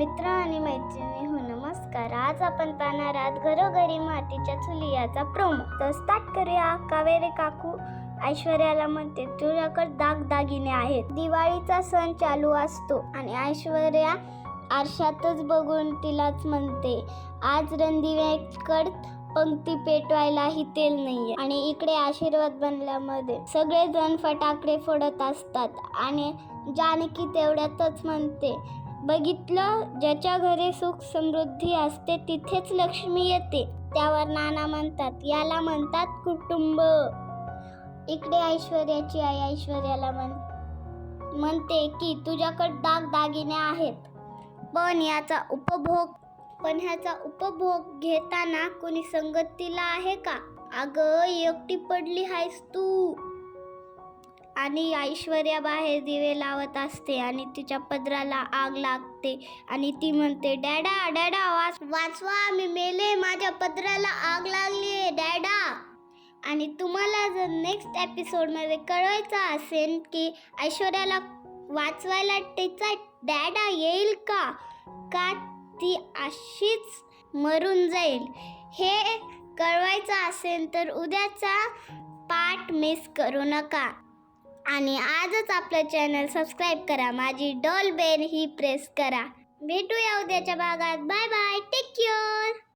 मित्र आणि मैत्रिणी हो नमस्कार. आज आपण पाहणार आहात घरोघरी मातीच्या चुली याचा प्रोमो तर स्टार्ट करूया. कावेरे काकू ऐश्वर्याला म्हणते तुझ्याकडे दागदागिने आहेत. दिवाळीचा सण चालू असतो. आणि ऐश्वर्या आरशातच बघून तिलाच म्हणते आज रणदिव्याकड पंक्ती पेटवायलाही तेल नाहीये. आणि इकडे आशीर्वाद बनल्यामध्ये सगळेजण फटाकडे फोडत असतात. आणि जानकी तेवढ्यातच म्हणते बघितलं ज्याच्या घरी सुख समृद्धी असते तिथेच लक्ष्मी येते. त्यावर नाना म्हणतात याला म्हणतात कुटुंब. इकडे ऐश्वर्याची आई ऐश्वर्याला म्हण म्हणते की तुझ्याकडे दाग दागिने आहेत. पण याचा उपभोग पण ह्याचा उपभोग घेताना कोणी संगतीला आहे का? अगं एकटी पडली आहेस तू. आणि ऐश्वर्या बाहेर दिवे लावत असते आणि तिच्या पदराला आग लागते. आणि ती म्हणते डॅडा डॅडा वाच वाचवा मी मेले माझ्या पदराला आग लागली आहे डॅडा. आणि तुम्हाला जर नेक्स्ट एपिसोडमध्ये कळवायचं असेल की ऐश्वर्याला वाचवायला तिचा डॅडा येईल का का ती अशीच मरून जाईल हे कळवायचं असेल तर उद्याचा पाठ मिस करू नका. आणि आजच आपलं चॅनल सबस्क्राईब करा. माझी डॉल बेल ही प्रेस करा. भेटूया उद्याच्या भागात. Bye bye take care